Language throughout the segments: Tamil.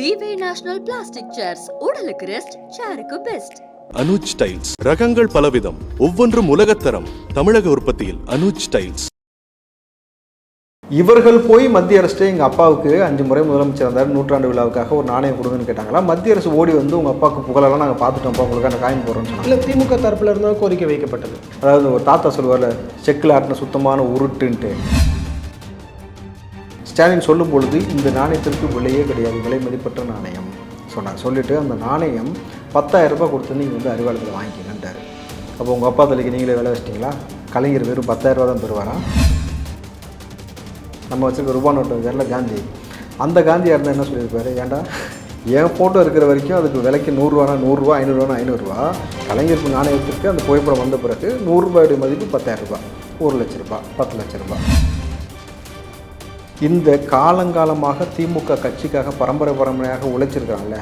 விவே நேஷனல் பிளாஸ்டிக் சேர்ஸ் உடலுக்கு ரெஸ்ட் சேருக்கு பெஸ்ட் அனுஜ் டைல்ஸ் ரகங்கள் பலவிதம் ஒவ்வொன்றும் உலகத்தரம். தமிழக உற்பத்தியில் அனுஜ் டைல்ஸ் இவர்கள் போய் மத்திய அரசு எங்கள் அப்பாவுக்கு அஞ்சு முறை முதலமைச்சர் இருந்தார் நூற்றாண்டு விழாவுக்காக ஒரு நாணயம் கொடுங்கன்னு கேட்டாங்களா? மத்திய அரசு ஓடி வந்து உங்கள் அப்பாவுக்கு புகழெல்லாம் நாங்கள் பார்த்துட்டோம்ப்பா உங்களுக்கு அந்த காயம் போடுறோம்னு சொன்னாங்க. இல்லை திமுக தரப்புல இருந்தால் கோரிக்கை வைக்கப்பட்டது. அதாவது ஒரு தாத்தா சொல்லுவார்ல செக்கில் ஆட்டின சுத்தமான உருட்டுன்ட்டு. ஸ்டாலின் சொல்லும் பொழுது இந்த நாணயத்திற்கு விலையே கிடையாது விலை மதிப்பற்ற நாணயம் சொன்னார். சொல்லிட்டு அந்த நாணயம் பத்தாயிரம் ரூபாய் கொடுத்து நீங்கள் வந்து அறிவாளத்தில் வாங்கிக்கங்கன்றார் அப்போ உங்கள் அப்பா தலைக்கு நீங்களே விலை வச்சிட்டிங்களா? கலைஞர் வெறும் பத்தாயிரரூபா தான் பெறுவாரா நம்ம வச்சுருக்க ரூபா நோட்டு வைக்கிறல காந்தி. அந்த காந்தியாக இருந்தால் என்ன சொல்லியிருப்பாரு? ஏன்டா என் ஃபோட்டோ இருக்கிற வரைக்கும் அதுக்கு விலைக்கு நூறுரூவானா நூறுரூவா ஐநூறுரூவானா ஐநூறுரூவா கலைஞருக்கு நாணயத்திற்கு அந்த புகைப்படம் வந்த பிறகு நூறுரூபாயுடைய மதிப்பு பத்தாயிரம் ரூபாய். ஒரு லட்ச ரூபாய் பத்து லட்ச ரூபா இந்த காலங்காலமாக திமுக கட்சிக்காக பரம்பரை பரம்பரையாக உழைச்சிருக்காங்கல்ல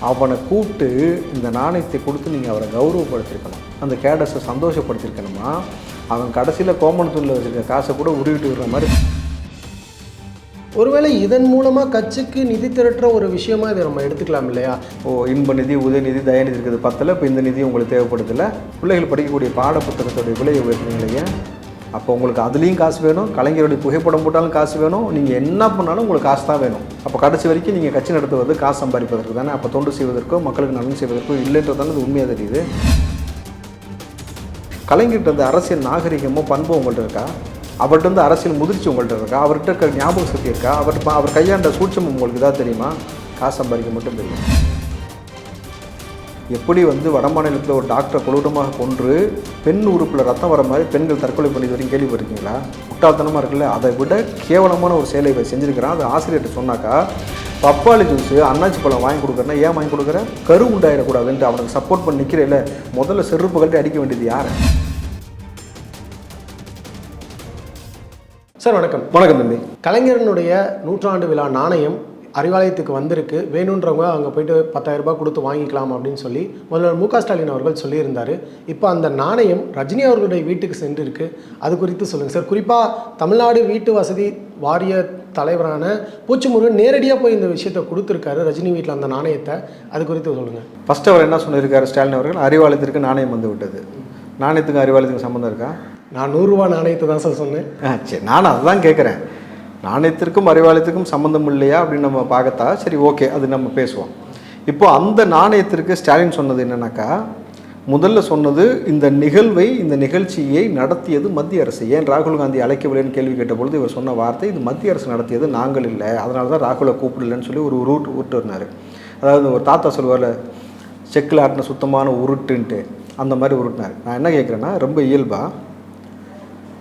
அவனை கூப்பிட்டு இந்த நாணயத்தை கொடுத்து நீங்கள் அவரை கௌரவப்படுத்திருக்கணும் அந்த கேடஸை சந்தோஷப்படுத்திருக்கணுமா? அவன் கடைசியில் கோமணத்தூரில் வச்சுருக்க காசை கூட உருவிட்டு விடுற மாதிரி. ஒருவேளை இதன் மூலமா கட்சிக்கு நிதி திரட்டுற ஒரு விஷயமா இதை நம்ம எடுத்துக்கலாம் இல்லையா? ஓ இன்ப நிதி உதயநிதி தயநிதி இருக்குது பத்தில் இப்போ இந்த நிதி உங்களுக்கு தேவைப்படுதில்ல பிள்ளைகள் படிக்கக்கூடிய பாட புத்தகத்துடைய விலையை உயர்த்துனீங்களே அப்போ உங்களுக்கு அதுலேயும் காசு வேணும் கலைஞருடைய புகைப்படம் போட்டாலும் காசு வேணும் நீங்கள் என்ன பண்ணாலும் உங்களுக்கு காசு தான் வேணும். அப்போ கடைசி வரைக்கும் நீங்கள் கட்சி நடத்துவது காசு சம்பாதிப்பதற்கு தானே. அப்போ தொண்டு செய்வதற்கோ மக்களுக்கு நலன் செய்வதற்கோ இல்லைன்றதானே அது உண்மையாக தெரியுது? கலைஞர்கிட்ட அந்த அரசியல் நாகரிகமோ பண்போ உங்கள்கிட்ட இருக்கா? அவர்கிட்ட வந்து அரசியல் முதிர்ச்சி உங்கள்கிட்ட இருக்கா? அவர்கிட்ட இருக்கிற ஞாபக சக்தி இருக்கா? அவர் அவர் கையாண்ட சூட்சம் உங்களுக்கு தான் தெரியுமா? காசு சம்பாதிக்க மட்டும் தெரியும். எப்படி வந்து வட மாநிலத்தில் ஒரு டாக்டரை கொடூரமாக கொன்று பெண் உறுப்பில் ரத்தம் வர மாதிரி பெண்கள் தற்கொலை பண்ணி வரைக்கும் கேள்விப்பட்டிருக்கீங்களா? முட்டாள்தனமாக இருக்குல்ல? அதை விட கேவலமான ஒரு செயலை இவன் செஞ்சிருக்கிறான். அது ஆசிரியர்கிட்ட சொன்னாக்கா பப்பாளி ஜூஸு அன்னாச்சி பழம் வாங்கி கொடுக்குறேன்னா ஏன் வாங்கி கொடுக்குற? கரு உண்டாயிடக்கூடாதுன்ட்டு அவனுக்கு சப்போர்ட் பண்ணி நிற்கிறேல முதல்ல செருப்பு அடிக்க வேண்டியது யார்? சார் வணக்கம். வணக்கம் தம்பி. கலைஞரனுடைய நூற்றாண்டு விழா நாணயம் அறிவாலயத்துக்கு வந்திருக்கு. வேணுன்றவங்க அங்கே போயிட்டு பத்தாயிரம் ரூபாய் கொடுத்து வாங்கிக்கலாம் அப்படின்னு சொல்லி முதல்வர் மு க ஸ்டாலின் அவர்கள் சொல்லியிருந்தார். இப்போ அந்த நாணயம் ரஜினி அவர்களுடைய வீட்டுக்கு சென்றிருக்கு. அது குறித்து சொல்லுங்கள் சார். குறிப்பாக தமிழ்நாடு வீட்டு வசதி வாரிய தலைவரான பூச்சிமுருகன் நேரடியாக போய் இந்த விஷயத்தை கொடுத்துருக்காரு ரஜினி வீட்டில் அந்த நாணயத்தை. அது குறித்து சொல்லுங்கள் ஃபஸ்ட்டு அவர் என்ன சொல்லியிருக்காரு ஸ்டாலின் அவர்கள்? அறிவாலயத்திற்கு நாணயம் வந்து விட்டது. நாணயத்துக்கும் அறிவாலயத்துக்கும் சம்மந்தம் இருக்கா? நான் நூறுரூவா நாணயத்தை தான் சார் சொன்னேன். சரி. நானும் அதுதான் கேட்குறேன் நாணயத்திற்கும் அறிவாலயத்துக்கும் சம்மந்தம் இல்லையா அப்படின்னு நம்ம பார்க்கத்தா சரி ஓகே அது நம்ம பேசுவோம். இப்போ அந்த நாணயத்திற்கு ஸ்டாலின் சொன்னது என்னன்னாக்கா முதல்ல சொன்னது இந்த நிகழ்வை இந்த நிகழ்ச்சியை நடத்தியது மத்திய அரசு. ஏன் ராகுல் காந்தி அழைக்கவில்லைன்னு கேள்வி கேட்டபொழுது இவர் சொன்ன வார்த்தை இது மத்திய அரசு நடத்தியது நாங்கள் இல்லை. அதனால தான் ராகுலை கூப்பிடலன்னு சொல்லி ஒரு ரூட் விட்டு இருந்தார். அதாவது ஒரு தாத்தா சொல்லுவார்ல செக்கில் ஆட்டின சுத்தமான உருட்டுன்ட்டு. அந்த மாதிரி உருட்டினார். நான் என்ன கேட்குறேன்னா ரொம்ப இயல்பாக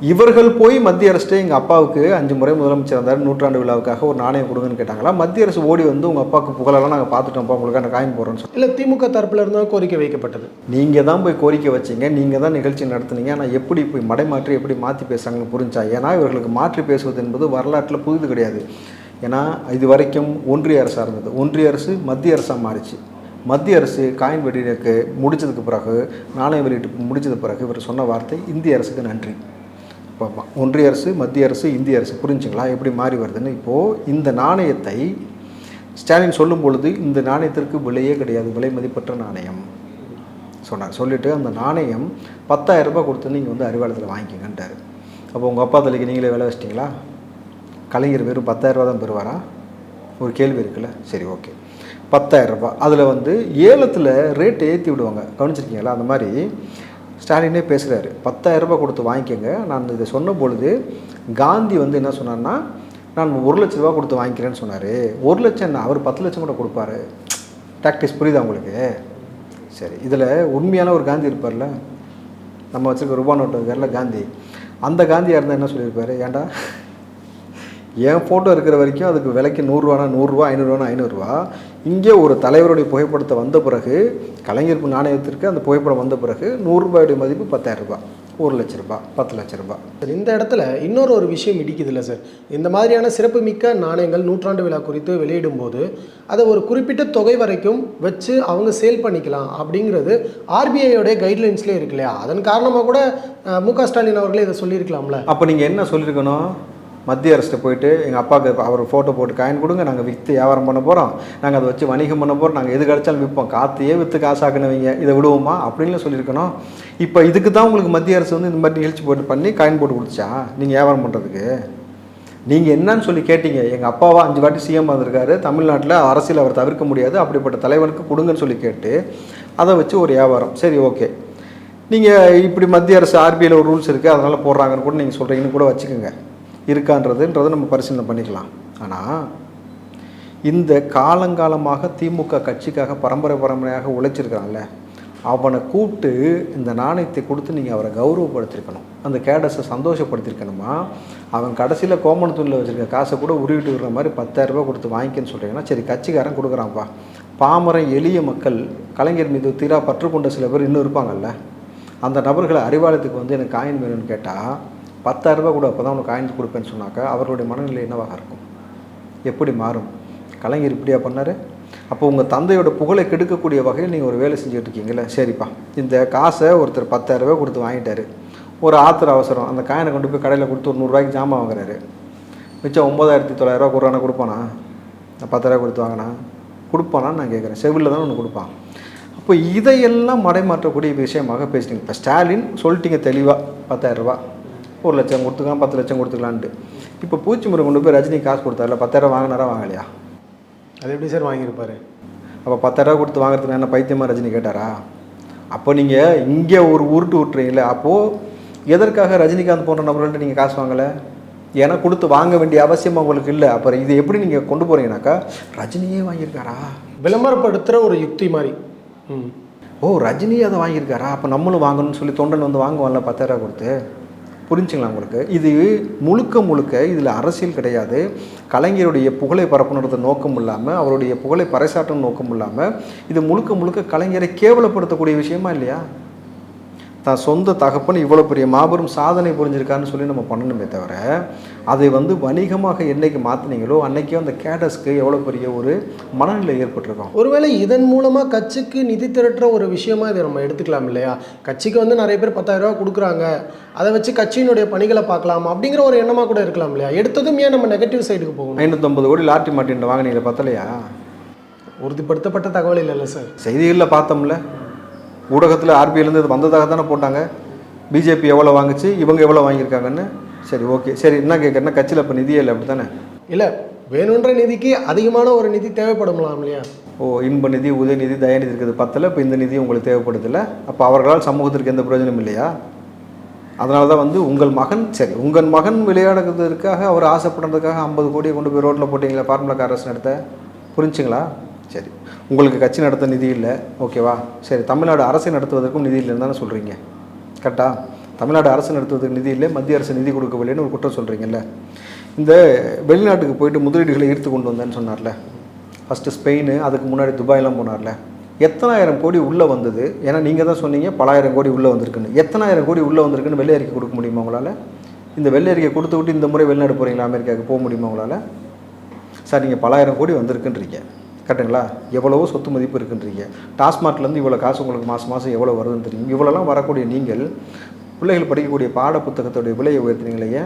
இவர்கள் போய் மத்திய அரசு எங்கள் அப்பாவுக்கு அஞ்சு முறை முதலமைச்சர் இருந்தார் நூற்றாண்டு விழாவுக்காக ஒரு நாணயம் கொடுங்கன்னு கேட்டாங்களா? மத்திய அரசு ஓடி வந்து உங்கள் அப்பாவுக்கு புகழெல்லாம் நாங்கள் பார்த்துட்டோம்ப்பா உங்களுக்கு அந்த காயம் போடுறோம்னு சொல்லி இல்லை திமுக தரப்புல இருந்தால் கோரிக்கை வைக்கப்பட்டது. நீங்கள் தான் போய் கோரிக்கை வச்சீங்க நீங்கள் தான் நிகழ்ச்சி நடத்துனீங்க ஆனால் எப்படி போய் மடைமாற்றி எப்படி மாற்றி பேசுகிறாங்கன்னு புரிஞ்சா? ஏன்னா இவர்களுக்கு மாற்றி பேசுவது என்பது வரலாற்றில் புதிது கிடையாது. ஏன்னா இது வரைக்கும் ஒன்றிய அரசாக இருந்தது. ஒன்றிய அரசு மத்திய அரசாக மாறிச்சு. மத்திய அரசு காயின் வெளியிடக்கு முடிச்சதுக்கு பிறகு நாணய வெளியீட்டு முடிச்சது பிறகு இவர் சொன்ன வார்த்தை இந்திய அரசுக்கு நன்றி. இப்போ ஒன்றிய அரசு மத்திய அரசு இந்திய அரசு. புரிஞ்சுங்களா? எப்படி மாறி வருதுன்னு? இப்போது இந்த நாணயத்தை ஸ்டாலின் சொல்லும் பொழுது இந்த நாணயத்திற்கு விலையே கிடையாது விலை மதிப்பற்ற நாணயம். சொன்னார். சொல்லிவிட்டு அந்த நாணயம் பத்தாயிரம் ரூபாய் கொடுத்து நீங்கள் வந்து அறிவாளத்தில் வாங்கிக்கங்கன்ட்டார். அப்போ உங்கள் அப்பா தலைக்கு நீங்களே வேலை வச்சிட்டிங்களா? கலைஞர் வெறும் பத்தாயிரரூபா தான் பெறுவாரா? ஒரு கேள்வி இருக்குல்ல? சரி ஓகே. பத்தாயிரம் அதில் வந்து ஏலத்தில் ரேட்டு ஏற்றி விடுவாங்க. கவனிச்சிருக்கீங்களா? அந்த மாதிரி ஸ்டாலினே பேசுகிறாரு பத்தாயிரம் ரூபாய் கொடுத்து வாங்கிக்கோங்க. நான் இதை சொன்ன பொழுது காந்தி வந்து என்ன சொன்னார்னா நான் ஒரு லட்ச ரூபா கொடுத்து வாங்கிக்கிறேன்னு சொன்னார். ஒரு லட்சம் என்ன? அவர் பத்து லட்சம் கூட கொடுப்பாரு. டாக்டிஸ் புரியுதா உங்களுக்கு? சரி இதில் உண்மையான ஒரு காந்தி இருப்பார்ல. நம்ம வச்சுருக்க ரூபா நோட்டு வைக்கிறல காந்தி. அந்த காந்தியாக இருந்தால் என்ன சொல்லியிருப்பார்? ஏண்டா என் ஃபோட்டோ இருக்கிற வரைக்கும் அதுக்கு விலைக்கு நூறுரூவானா நூறுரூவா ஐநூறுரூவானா ஐநூறுரூவா இங்கே ஒரு தலைவருடைய புகைப்படத்தை வந்த பிறகு கலைஞர் நாணயத்திற்கு அந்த புகைப்படம் வந்த பிறகு நூறுரூபாயுடைய மதிப்பு பத்தாயிரம் ரூபாய் ஒரு லட்ச ரூபாய் பத்து லட்ச ரூபாய். சார் இந்த இடத்துல இன்னொரு ஒரு விஷயம் இடிக்குதுல்ல சார். இந்த மாதிரியான சிறப்புமிக்க நாணயங்கள் நூற்றாண்டு விழா குறித்து வெளியிடும் போது அதை ஒரு குறிப்பிட்ட தொகை வரைக்கும் வச்சு அவங்க சேல் பண்ணிக்கலாம் அப்படிங்கிறது ஆர்பிஐயோடைய கைட்லைன்ஸ்லேயே இருக்கு இல்லையா? அதன் காரணமாக கூட மு க ஸ்டாலின் அவர்களே இதை சொல்லியிருக்கலாம்ல. அப்போ நீங்கள் என்ன சொல்லியிருக்கணும்? மத்திய அரசு போயிட்டு எங்கள் அப்பாவுக்கு அவர் ஃபோட்டோ போட்டு காயின் கொடுங்க நாங்கள் விற்று வியாபாரம் பண்ண போகிறோம் நாங்கள் அதை வச்சு வணிகம் பண்ண போகிறோம் நாங்கள் எது கிடைச்சாலும் விற்போம் காற்றையே விற்று காசாக்குனவங்க இதை விடுவோமா? அப்படின்னு சொல்லியிருக்கணும். இப்போ இதுக்கு தான் உங்களுக்கு மத்திய அரசு வந்து இந்த மாதிரி நிகழ்ச்சி போட்டு பண்ணி காயின் போட்டு கொடுத்துச்சா? நீங்கள் வியாபாரம் பண்ணுறதுக்கு நீங்கள் என்னன்னு சொல்லி கேட்டீங்க. எங்கள் அப்பாவா அஞ்சு வாட்டி சிஎம் வந்திருக்காரு. தமிழ்நாட்டில் அரசியல் அவர் தவிர்க்க முடியாது. அப்படிப்பட்ட தலைவனுக்கு கொடுங்கன்னு சொல்லி கேட்டு அதை வச்சு ஒரு வியாபாரம். சரி ஓகே. நீங்கள் இப்படி மத்திய அரசு ஆர்பிஐயில் ஒரு ரூல்ஸ் இருக்குது அதனால் போடுறாங்கன்னு கூட நீங்கள் சொல்கிறீங்கன்னு கூட வச்சுக்கோங்க. இருக்கான்றதுன்றதை நம்ம பரிசீலனை பண்ணிக்கலாம். ஆனால் இந்த காலங்காலமாக திமுக கட்சிக்காக பரம்பரை பரம்பரையாக உழைச்சிருக்கிறான்ல அவனை கூப்பிட்டு இந்த நாணயத்தை கொடுத்து நீங்கள் அவரை கௌரவப்படுத்திருக்கணும். அந்த கேடஸை சந்தோஷப்படுத்திருக்கணுமா? அவன் கடைசியில் கோமணத்தூரில் வச்சுருக்க காசை கூட உருவிட்டு விடுற மாதிரி 10000 கொடுத்து வாங்கிக்கன்னு சொல்கிறீங்கன்னா சரி கட்சிக்காரன் கொடுக்குறான்ப்பா பாமரம் எளிய மக்கள் கலைஞர் மீது தீரா பற்று கொண்ட சில பேர் இன்னும் இருப்பாங்கல்ல அந்த நபர்களை அறிவாலயத்துக்கு வந்து எனக்கு காயின் வேணும்னு கேட்டால் பத்தாயிரரூபா கூட அப்போ தான் உனக்கு காயின் கொடுப்பேன்னு சொன்னாக்கா அவர்களுடைய மனநிலை என்னவாக இருக்கும்? எப்படி மாறும்? கலைஞர் இப்படியா பண்ணார்? அப்போ உங்கள் தந்தையோட புகழை கெடுக்கக்கூடிய வகையில் நீங்கள் ஒரு வேலை செஞ்சுட்டு இருக்கீங்களே சரிப்பா. இந்த காசை ஒருத்தர் பத்தாயிரரூபா கொடுத்து வாங்கிட்டாரு. ஒரு ஆத்திர அவசரம். அந்த காயினை கொண்டு போய் கடையில் கொடுத்து ஒரு நூறுரூவாய்க்கு ஜாமான் வாங்குறாரு. மிச்சம் ஒம்பதாயிரத்தி தொள்ளாயிரரூவா குரானா கொடுப்பானா? நான் கொடுத்து வாங்கினா? கொடுப்பானான்னு நான் கேட்குறேன் செவிலில் தான் ஒன்று கொடுப்பான். அப்போ இதையெல்லாம் மடைமாற்றக்கூடிய விஷயமாக பேசிட்டீங்க இப்போ ஸ்டாலின் சொல்லிட்டீங்க தெளிவாக பத்தாயிரரூபா. ஒரு லட்சம் கொடுத்துக்கலாம் பத்து லட்சம் கொடுத்துக்கலான்ட்டு. இப்போ பூச்சிமுறை கொண்டு போய் ரஜினி காசு கொடுத்தாருல பத்தாயிரம் வாங்கினாரா வாங்கலையா? அது எப்படி சார் வாங்கியிருப்பாரு? அப்போ பத்தாயிரரூவா கொடுத்து வாங்குறதுக்கு என்ன பைத்தியமாக ரஜினி கேட்டாரா? அப்போ நீங்கள் இங்கே ஒரு உருட்டு விட்டுறீங்களே அப்போது எதற்காக ரஜினிகாந்த் போன்ற நபர்கள்ட்ட நீங்கள் காசு வாங்கலை? ஏன்னா கொடுத்து வாங்க வேண்டிய அவசியம் உங்களுக்கு இல்லை. அப்புறம் இது எப்படி நீங்கள் கொண்டு போகிறீங்கனாக்கா ரஜினியே வாங்கியிருக்காரா? விளம்பரப்படுத்துகிற ஒரு யுக்தி மாதிரி. ம். ஓ ரஜினி அதை வாங்கியிருக்காரா? அப்போ நம்மளும் வாங்கணும்னு சொல்லி தொண்டன் வந்து வாங்குவான்ல பத்தாயிரரூவா கொடுத்து. புரிஞ்சுங்களா உங்களுக்கு. இது முழுக்க முழுக்க இதில் அரசியல் கிடையாது. கலைஞருடைய புகழை பரப்பணுன்றது நோக்கம் இல்லாமல் அவருடைய புகழை பறைசாற்றும் நோக்கம் இல்லாமல் இது முழுக்க முழுக்க கலைஞரை கேவலப்படுத்தக்கூடிய விஷயமா இல்லையா? தான் சொந்த தகப்பன் இவ்வளோ பெரிய மாபெரும் சாதனை புரிஞ்சிருக்காருன்னு சொல்லி நம்ம பண்ணணுமே தவிர அதை வந்து வணிகமாக என்னைக்கு மாற்றினீங்களோ அன்னைக்கே அந்த கேடஸ்க்கு எவ்வளோ பெரிய ஒரு மனநிலை ஏற்பட்டிருக்கும். ஒருவேளை இதன் மூலமாக கட்சிக்கு நிதி திரட்டுற ஒரு விஷயமா இதை நம்ம எடுத்துக்கலாம் இல்லையா? கட்சிக்கு வந்து நிறைய பேர் 10000 ரூபாய் கொடுக்குறாங்க. அதை வச்சு கட்சியினுடைய பணிகளை பார்க்கலாம் அப்படிங்கிற ஒரு எண்ணமாக கூட இருக்கலாம் இல்லையா? எடுத்ததும் ஏன் நம்ம நெகட்டிவ் சைடுக்கு போகணும்? ஐநூற்றம்பது கோடி லாட்டரி மாட்டின் வாங்கினீங்க பத்தலையா? உறுதிப்படுத்தப்பட்ட தகவல் இல்லைல்ல சார். செய்திகளில் பார்த்தோம்ல. ஊடகத்தில் ஆர்பிஐலேருந்து இது வந்ததாக தானே போட்டாங்க பிஜேபி எவ்வளோ வாங்குச்சு? இவங்க எவ்வளோ வாங்கியிருக்காங்கன்னு? சரி ஓகே. சரி என்ன கேட்குறேன்னா கட்சியில் இப்போ நிதியே இல்லை அப்படி தானே இல்லை வேணுன்ற நிதிக்கு அதிகமான ஒரு நிதி தேவைப்படலாம் இல்லையா? ஓ இன்ப நிதி உதயநிதி தயாநிதி இருக்குது. பத்தில் இப்போ இந்த நிதி உங்களுக்கு தேவைப்படுதில்ல? அப்போ அவர்களால் சமூகத்திற்கு எந்த பிரயோஜனம் இல்லையா? அதனால தான் வந்து உங்கள் மகன் சரி உங்கள் மகன் விளையாடுறதுக்காக அவர் ஆசைப்படுறதுக்காக ஐம்பது கோடியை கொண்டு போய் ரோட்டில் போட்டிங்களா ஃபார்முலா காரஸ் நடத்த? புரிஞ்சுங்களா? சரி. உங்களுக்கு கட்சி நடத்த நிதி இல்லை ஓகேவா? சரி தமிழ்நாடு அரசு நடத்துவதற்கும் நிதி இல்லைன்னு தானே சொல்கிறீங்க கரெக்டாக தமிழ்நாடு அரசு நடத்துவதற்கு நிதி இல்லை மத்திய அரசு நிதி கொடுக்கவில்லைன்னு ஒரு குற்றம் சொல்கிறீங்கல்ல இந்த வெளிநாட்டுக்கு போயிட்டு முதலீடுகளை ஈர்த்து கொண்டு வந்தேன்னு சொன்னார்ல. ஃபஸ்ட்டு ஸ்பெயின் அதுக்கு முன்னாடி துபாயெலாம் போனார்ல. எத்தனாயிரம் கோடி உள்ளே வந்தது? ஏன்னா நீங்கள் தான் சொன்னீங்க பலாயிரம் கோடி உள்ளே வந்திருக்குன்னு. எத்தனாயிரம் கோடி உள்ளே வந்திருக்குன்னு வெள்ளை அறிக்கை கொடுக்க முடியுமா உங்களால்? இந்த வெள்ளை அறிக்கை கொடுத்து விட்டு இந்த முறை வெளிநாடு போகிறீங்களா அமெரிக்காவுக்கு போக முடியுமா உங்களால்? சார் நீங்கள் பலாயிரம் கோடி வந்திருக்குன்றீங்க. கரெக்டுங்களா? எவ்வளவோ சொத்து மதிப்பு இருக்குன்றீங்க. டாஸ்மார்க்லேருந்து இவ்வளோ காசு உங்களுக்கு மாதம் மாதம் எவ்வளோ வருதுன்னு தெரியும். இவ்வளோலாம் வரக்கூடிய நீங்கள் பிள்ளைகள் படிக்கக்கூடிய பாட புத்தகத்தோடைய விலையை உயர்த்துனீங்களே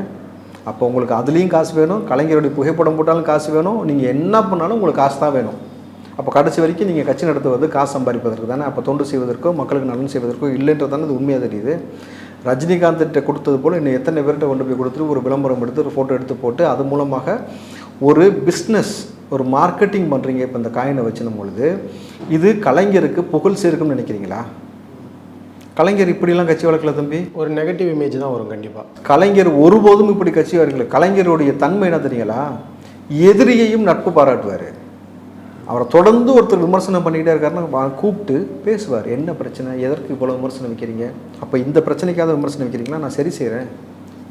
அப்போ உங்களுக்கு அதுலேயும் காசு வேணும் கலைஞருடைய புகைப்படம் போட்டாலும் காசு வேணும் நீங்கள் என்ன பண்ணாலும் உங்களுக்கு காசு தான் வேணும். அப்போ கடைசி வரைக்கும் நீங்கள் கட்சி நடத்துவது காசு சம்பாதிப்பதற்கு தானே. அப்போ தொண்டு செய்வதற்கோ மக்களுக்கு நலன் செய்வதற்கோ இல்லைன்றது தானே அது உண்மையாக தெரியுது. ரஜினிகாந்த்கிட்ட கொடுத்தது போல் இன்னும் எத்தனை பேர்கிட்ட கொண்டு போய் கொடுத்துட்டு ஒரு விளம்பரம் எடுத்து ஒரு ஃபோட்டோ எடுத்து போட்டு அது மூலமாக ஒரு பிஸ்னஸ் ஒரு மார்க்கெட்டிங் பண்ணுறீங்க இப்போ இந்த காயினை வச்சுனும் பொழுது இது கலைஞருக்கு புகழ் சேர்க்கும்னு நினைக்கிறீங்களா? கலைஞர் இப்படிலாம் கட்சி வளர்க்கல தம்பி? ஒரு நெகட்டிவ் இமேஜ் தான் வரும் கண்டிப்பாக கலைஞர் ஒருபோதும் இப்படி கட்சி வளர்க்கல கலைஞருடைய தன்மை என்ன தெரியுங்களா? எதிரியையும் நட்பு பாராட்டுவார். அவரை தொடர்ந்து ஒருத்தர் விமர்சனம் பண்ணிக்கிட்டே இருக்காருன்னா கூப்பிட்டு பேசுவார். என்ன பிரச்சனை? எதற்கு இவ்வளோ விமர்சனம் வைக்கிறீங்க? அப்போ இந்த பிரச்சனைக்காக விமர்சனம் வைக்கிறீங்களா? நான் சரி செய்கிறேன்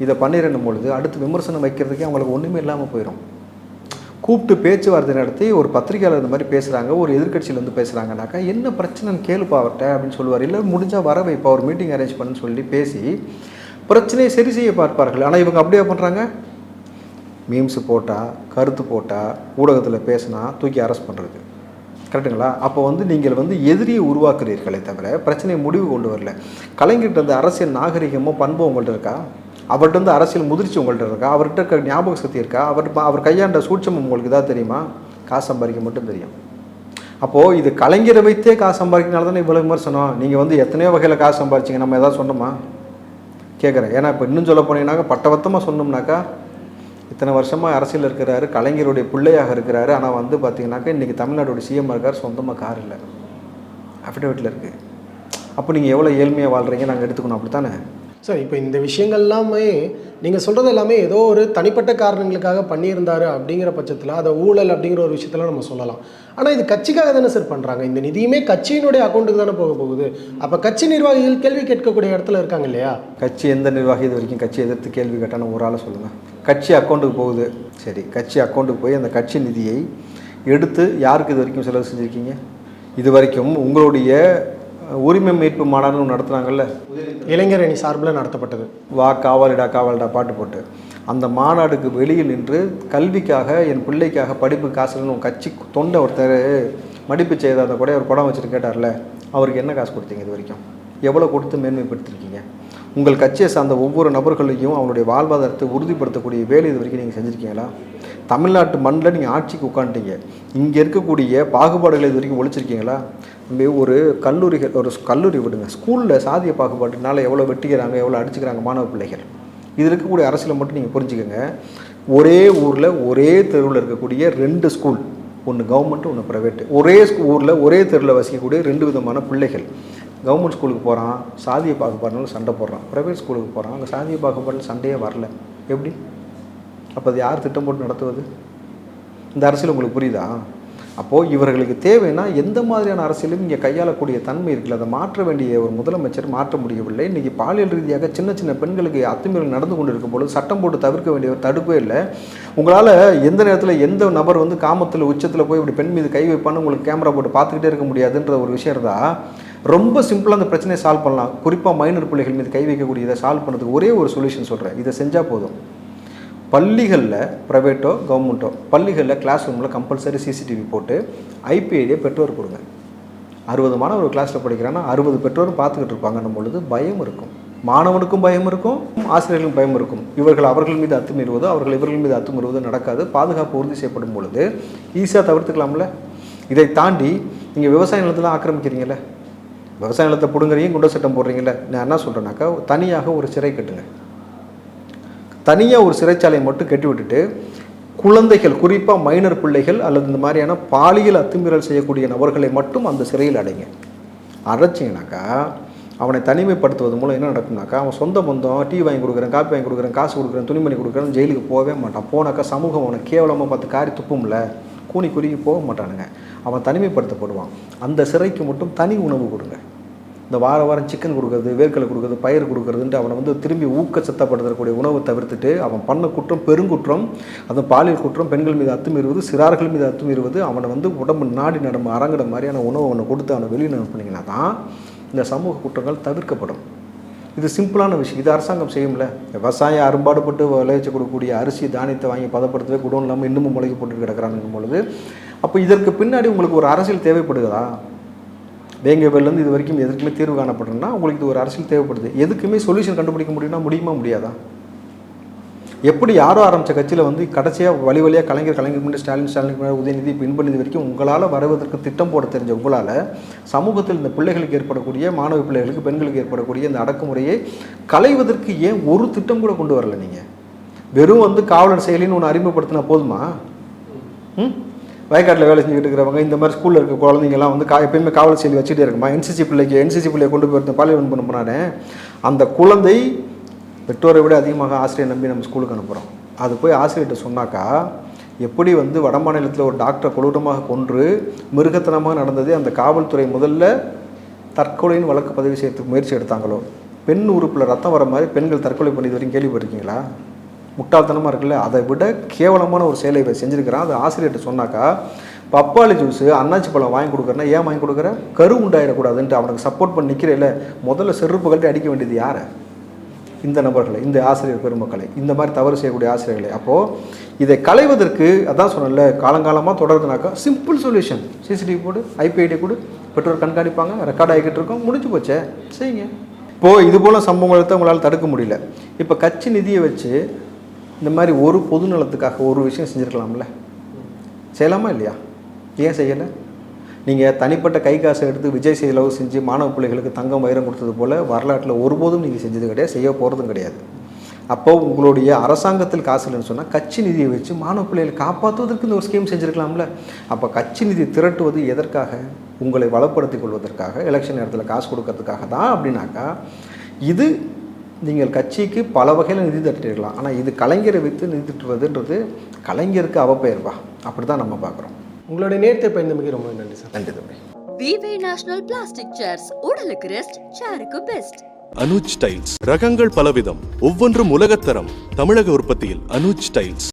இதை பண்ணிடுறேன் பொழுது அடுத்து விமர்சனம் வைக்கிறதுக்கே அவங்களுக்கு ஒன்றுமே இல்லாமல் போயிடும் கூப்பிட்டு பேச்சுவார்த்தை நடத்தி ஒரு பத்திரிக்கையாளர் இந்த மாதிரி பேசுகிறாங்க ஒரு எதிர்க்கட்சியில இருந்து பேசுகிறாங்கனாக்கா என்ன பிரச்சனைன்னு கேளுப்பா அவர்கிட்ட அப்படின்னு சொல்லுவார். இல்லை முடிஞ்சால் வர வைப்பா ஒரு மீட்டிங் அரேஞ்ச் பண்ணுன்னு சொல்லி பேசி பிரச்சனையை சரி செய்ய பார்ப்பார்கள். ஆனால் இவங்க அப்படியே பண்ணுறாங்க மீம்ஸ் போட்டால் கருத்து போட்டால் ஊடகத்தில் பேசினா தூக்கி அரெஸ்ட் பண்ணுறது கரெக்டுங்களா அப்போ வந்து நீங்கள் வந்து எதிரியை உருவாக்குறீர்களே தவிர பிரச்சனையை முடிவு கொண்டு வரல. கலைஞர்கிட்ட அந்த அரசியல் நாகரிகமோ பண்பு உங்கள்கிட்ட இருக்கா? அவர்கிட்ட வந்து அரசியல் முதிர்ச்சி உங்கள்கிட்ட இருக்கா? அவர்கிட்ட இருக்க ஞாபக சக்தி இருக்கா? அவர் அவர் கையாண்ட சூட்சமம் உங்களுக்கு தான் தெரியுமா? காசு சம்பாதிக்க மட்டும் தெரியும். அப்போது இது கலைஞரை வைத்தே காசு சம்பாதிக்கனால தானே இவ்வளோ விமர்சனம்? நீங்கள் வந்து எத்தனையோ வகையில் காசு சம்பாதிச்சிங்க. நம்ம எதாவது சொன்னோமா? கேட்குறேன் ஏன்னா இப்போ இன்னும் சொல்ல போனீங்கன்னாக்கா பட்டவத்தமாக சொன்னோம்னாக்கா இத்தனை வருஷமாக அரசியல் இருக்கிறாரு கலைஞருடைய பிள்ளையாக இருக்கிறாரு. ஆனால் வந்து பார்த்தீங்கன்னாக்கா இன்றைக்கி தமிழ்நாடோட சிஎம் இருக்கார் சொந்தமாக கார் இல்லை. அஃபிடவிட்டில் இருக்குது அப்போ நீங்கள் எவ்வளோ ஏழ்மையாக வாழ்கிறீங்க நாங்கள் எடுத்துக்கணும். அப்படி தானே சார் இப்போ இந்த விஷயங்கள்லாமே நீங்கள் சொல்கிறது எல்லாமே ஏதோ ஒரு தனிப்பட்ட காரணங்களுக்காக பண்ணியிருந்தாரு அப்படிங்கிற பட்சத்தில் அதை ஊழல் அப்படிங்கிற ஒரு விஷயத்தில் நம்ம சொல்லலாம். ஆனால் இது கட்சிக்காக தானே சார் பண்ணுறாங்க இந்த நிதியுமே கட்சியினுடைய அக்கௌண்ட்டுக்கு தானே போக போகுது? அப்போ கட்சி நிர்வாகிகள் கேள்வி கேட்கக்கூடிய இடத்துல இருக்காங்க இல்லையா? கட்சி எந்த நிர்வாகி இது வரைக்கும் கட்சி எதிர்த்து கேள்வி கேட்டாலும் ஒரு ஆளை சொல்லுங்கள் கட்சி அக்கௌண்ட்டுக்கு போகுது. சரி கட்சி அக்கௌண்ட்டுக்கு போய் அந்த கட்சி நிதியை எடுத்து யாருக்கு இது வரைக்கும் செலவு செஞ்சுருக்கீங்க? இது வரைக்கும் உங்களுடைய உரிமை மீட்பு மாநாடு நடத்துனாங்கல்ல? இளைஞர் அணி சார்பில் நடத்தப்பட்டது. வா காவலிடா காவலிடா பாட்டு போட்டு. அந்த மாநாடுக்கு வெளியில் நின்று கல்விக்காக என் பிள்ளைக்காக படிப்பு காசுன்னு கட்சி தொண்டை ஒருத்தர் மடிப்பு செய்தாத கூட ஒரு படம் வச்சுட்டு கேட்டார்ல அவருக்கு என்ன காசு கொடுத்தீங்க இது வரைக்கும்? எவ்வளோ கொடுத்து மேன்மைப்படுத்திருக்கீங்க? உங்கள் கட்சியை சார்ந்த ஒவ்வொரு நபர்களையும் அவங்களுடைய வாழ்வாதாரத்தை உறுதிப்படுத்தக்கூடிய வேலை இது வரைக்கும் நீங்கள் செஞ்சுருக்கீங்களா? தமிழ்நாட்டு மண்ணில் நீங்கள் ஆட்சிக்கு உட்காந்துட்டீங்க இங்கே இருக்கக்கூடிய பாகுபாடுகளை இது வரைக்கும் ஒழிச்சிருக்கீங்களா? நம்ம ஒரு கல்லூரிகள் ஒரு கல்லூரி விடுங்க. ஸ்கூலில் சாதிய பாகுபாட்டுனால எவ்வளோ வெட்டிக்கிறாங்க எவ்வளோ அடிச்சுக்கிறாங்க மாணவ பிள்ளைகள்? இது இருக்கக்கூடிய அரசியலை மட்டும் நீங்கள் புரிஞ்சுக்கோங்க. ஒரே ஊரில் ஒரே தெருவில் இருக்கக்கூடிய ரெண்டு ஸ்கூல் ஒன்று கவர்மெண்ட்டு ஒன்று ப்ரைவேட்டு. ஒரே ஊரில் ஒரே தெருவில் வசிக்கக்கூடிய ரெண்டு விதமான பிள்ளைகள். கவர்மெண்ட் ஸ்கூலுக்கு போகிறான் சாதிய பாகுபாடுனால சண்டை போடுறான். ப்ரைவேட் ஸ்கூலுக்கு போகிறான் அங்கே சாதிய பாகுபாடில் சண்டையே வரல. எப்படி? அப்போ அது யார் திட்டம் போட்டு நடத்துவது? இந்த அரசியல் உங்களுக்கு புரியுதா? அப்போது இவர்களுக்கு தேவைன்னா எந்த மாதிரியான அரசியலும் இங்கே கையாளக்கூடிய தன்மை இருக்குல்ல அதை மாற்ற வேண்டிய ஒரு முதலமைச்சர் மாற்ற முடியவில்லை. இன்றைக்கி பாலியல் ரீதியாக சின்ன சின்ன பெண்களுக்கு அத்துமீறல் நடந்து கொண்டு இருக்கும் பொழுது சட்டம் போட்டு தவிர்க்க வேண்டிய ஒரு தடுப்பே இல்லை. உங்களால் எந்த நேரத்தில் எந்த நபர் வந்து காமத்தில் உச்சத்தில் போய் இப்படி பெண் மீது கை வைப்பான்னு உங்களுக்கு கேமரா போட்டு பார்த்துக்கிட்டே இருக்க முடியாதுன்ற ஒரு விஷயம் இருந்தால் ரொம்ப சிம்பிளாக அந்த பிரச்சனையை சால்வ் பண்ணலாம். குறிப்பாக மைனர் பிள்ளைகள் மீது கை வைக்கக்கூடியதை சால்வ் பண்ணுறதுக்கு ஒரே ஒரு சொல்யூஷன் சொல்கிறேன் இதை செஞ்சால் போதும். பள்ளிகளில் ப்ரைவேட்டோ கவர்மெண்ட்டோ பள்ளிகளில் கிளாஸ் ரூமில் கம்பல்சரி சிசிடிவி போட்டு ஐபிஐடியை பெற்றோர் கொடுங்க. அறுபது மாணவர் கிளாஸில் படிக்கிறான்னா அறுபது பெற்றோரும் பார்த்துக்கிட்டு இருப்பாங்கன்னும் பொழுது பயம் இருக்கும். மாணவனுக்கும் பயம் இருக்கும் ஆசிரியர்களுக்கும் பயம் இருக்கும். இவர்கள் அவர்கள் மீது அத்துமீறுவதோ அவர்கள் இவர்கள் மீது அத்துமீறுவது நடக்காது. பாதுகாப்பு உறுதி செய்யப்படும் பொழுது ஈஸியாக தவிர்த்துக்கலாம்ல. இதை தாண்டி நீங்கள் விவசாய நிலத்தில் ஆக்கிரமிக்கிறீங்களே விவசாய நிலத்தை பிடுங்குறீங்க குண்ட சட்டம் போடுறீங்கல்ல. நான் என்ன சொல்கிறேன்னாக்கா தனியாக ஒரு சிறை கட்டுங்க. தனியாக ஒரு சிறைச்சாலையை மட்டும் கட்டி விட்டுட்டு குழந்தைகள் குறிப்பாக மைனர் பிள்ளைகள் அல்லது இந்த மாதிரியான பாலியல் அத்துமீறல் செய்யக்கூடிய நபர்களை மட்டும் அந்த சிறையில் அடைங்க. அடைச்சிங்கனாக்கா அவனை தனிமைப்படுத்துவது மூலம் என்ன நடக்கும்னாக்கா அவன் சொந்த பந்தம் டீ வாங்கி கொடுக்குறேன் காப்பி வாங்கி கொடுக்குறேன் காசு கொடுக்குறேன் துணிமணி கொடுக்குறேன் ஜெயிலுக்கு போகவே மாட்டான். போனாக்கா சமூகம் அவனை கேவலமாக பார்த்து காரி துப்பும்ல கூனி குறுகி போக மாட்டானுங்க. அவன் தனிமைப்படுத்தப்படுவான். அந்த சிறைக்கு மட்டும் தனி உணவு கொடுங்க. இந்த வார வாரம் சிக்கன் கொடுக்குறது வேர்க்கலை கொடுக்குறது பயிர் கொடுக்குறதுன்ட்டு அவனை வந்து திரும்பி ஊக்கச்சத்தப்படுத்தக்கூடிய உணவை தவிர்த்துட்டு அவன் பண்ண குற்றம் பெருங்குற்றம் அது பாலியல் குற்றம் பெண்கள் மீது அத்துமீறுவது சிறார்கள் மீது அத்துமீறுவது அவனை வந்து உடம்பு நாடி நடம்பு அரங்கட மாதிரியான உணவு அவனை கொடுத்து அவனை வெளியில் அனுப்புனீங்கன்னா தான் இந்த சமூக குற்றங்கள் தவிர்க்கப்படும். இது சிம்பிளான விஷயம். இது அரசாங்கம் செய்யும்ல. விவசாயம் அரும்பாடுபட்டு விளைவிச்சு கொடுக்கக்கூடிய அரிசி தானியத்தை வாங்கி பதப்படுத்தவே குடோன் இல்லாமல் இன்னமும் முளைக்கு போட்டு கிடக்கிறான்னும் பொழுது. அப்போ இதற்கு பின்னாடி உங்களுக்கு ஒரு அரசியல் தேவைப்படுகிறதா? வேங்கவேலேருந்து இது வரைக்கும் எதுக்குமே தீர்வு காணப்படுறதுனா உங்களுக்கு இது ஒரு அரசியல் தேவைப்படுது. எதுக்குமே சொல்யூஷன் கண்டுபிடிக்க முடியும்னா முடியுமா முடியாதா? எப்படி யாரோ ஆரம்பித்த கட்சியில் வந்து கடைசியாக வழி வழியாக கலைஞர் கலைஞர் முன்னாடி ஸ்டாலின் ஸ்டாலின் முன்னாடி உதயநிதி பின்பணிது வரைக்கும் உங்களால் வருவதற்கு திட்டம் போட தெரிஞ்ச உங்களால் சமூகத்தில் இந்த பிள்ளைகளுக்கு ஏற்படக்கூடிய மாணவ பிள்ளைகளுக்கு பெண்களுக்கு ஏற்படக்கூடிய இந்த அடக்குமுறையை களைவதற்கு ஏன் ஒரு திட்டம் கூட கொண்டு வரல நீங்கள் வெறும் வந்து காவலர் செயலின்னு ஒன்று அறிமுகப்படுத்தினா போதுமா? ம்? வயக்காட்டில் வேலை செஞ்சுக்கிட்டு இருக்கிறவங்க இந்த மாதிரி ஸ்கூலில் இருக்க குழந்தைங்கலாம் வந்து கா எப்பயுமே காவல் செயலி வச்சுட்டே இருக்குமா? என்சிசி பிள்ளைக்கு என்சிசி பிள்ளையை கொண்டு போயிருந்த பாலியல் பண்ண போனானே அந்த குழந்தை பெற்றோரை விட அதிகமாக ஆசிரியர் நம்பி நம்ம ஸ்கூலுக்கு அனுப்புகிறோம் அது போய் ஆசிரியர்கிட்ட சொன்னாக்கா எப்படி வந்து வட மாநிலத்தில் ஒரு டாக்டரை கொடூரமாக கொன்று மிருகத்தனமாக நடந்தது அந்த காவல்துறை முதல்ல தற்கொலையின் வழக்கு பதிவு செய்யறதுக்கு முயற்சி எடுத்தாங்களோ? பெண் உறுப்பில் ரத்தம் வர மாதிரி பெண்கள் தற்கொலை பண்ணி இது வரைக்கும் கேள்விப்பட்டிருக்கீங்களா? முட்டாள்தனமாக இருக்குல்ல? அதை விட கேவலமான ஒரு செயலை இவன் செஞ்சுருக்கிறான் அது ஆசிரியர்கிட்ட சொன்னாக்கா பப்பாளி ஜூஸு அன்னாச்சி பழம் வாங்கி கொடுக்குறேன்னா ஏன் வாங்கி கொடுக்குற? கரு உண்டாயிடக்கூடாதுன்ட்டு அவனுக்கு சப்போர்ட் பண்ணி நிற்கிறேல முதல்ல செருப்புகள்ட்ட அடிக்க வேண்டியது யாரை? இந்த நபர்களை இந்த ஆசிரியர் பெருமக்களை இந்த மாதிரி தவறு செய்யக்கூடிய ஆசிரியர்களை. அப்போது இதை களைவதற்கு அதான் சொன்னல காலங்காலமாக தொடருதுனாக்கா சிம்பிள் சொல்யூஷன் சிசிடிவி போடு ஐபிஐடி கொடு பெற்றோர் கண்காணிப்பாங்க ரெக்கார்ட் ஆகிக்கிட்டு இருக்கோம் முடிஞ்சு போச்சே செய்யுங்க. இப்போது இது போல் சம்பவங்களை தான் உங்களால் தடுக்க முடியல. இப்போ கட்சி நிதியை வச்சு இந்த மாதிரி ஒரு பொது நலத்துக்காக ஒரு விஷயம் செஞ்சுருக்கலாம்ல? செய்யலாமா இல்லையா? ஏன் செய்யலை? நீங்கள் தனிப்பட்ட கை காசை எடுத்து விஜய் செலவு செஞ்சு மாணவ பிள்ளைகளுக்கு தங்கம் வைரம் கொடுத்தது போல் வரலாற்றில் ஒருபோதும் நீங்கள் செஞ்சது கிடையாது செய்ய போகிறதும் கிடையாது. அப்போ உங்களுடைய அரசாங்கத்தில் காசு இல்லைன்னு சொன்னால் கட்சி நிதியை வச்சு மாணவ பிள்ளைகளை காப்பாற்றுவதற்கு இந்த ஒரு ஸ்கீம் செஞ்சுருக்கலாம்ல? அப்போ கட்சி நிதி திரட்டுவது எதற்காக? உங்களை வளப்படுத்திக் கொள்வதற்காக எலெக்ஷன் நேரத்தில் காசு கொடுக்கறதுக்காக தான் அப்படின்னாக்கா இது நீங்கள் கட்சிக்கு பல வகையில் நிதி திரட்டிருக்கலாம் ஆனால் இது கலைஞரை வைத்து நிதி திட்டுவதுன்றது கலைஞருக்கு அவப்பெயர்வா? அப்படி தான் நம்ம பார்க்குறோம். உங்களுடைய நேர்த்தை பயந்தமைக்கு ரொம்ப நன்றி சார். நன்றி தம்பி. விவே நேஷனல் பிளாஸ்டிக் சேர்ஸ் உடலுக்கு ரெஸ்ட் சேருக்கு பெஸ்ட் அனுஜ் டைல்ஸ் ரகங்கள் பலவிதம் ஒவ்வொன்றும் உலகத்தரம். தமிழக உற்பத்தியில் அனுஜ் டைல்ஸ்.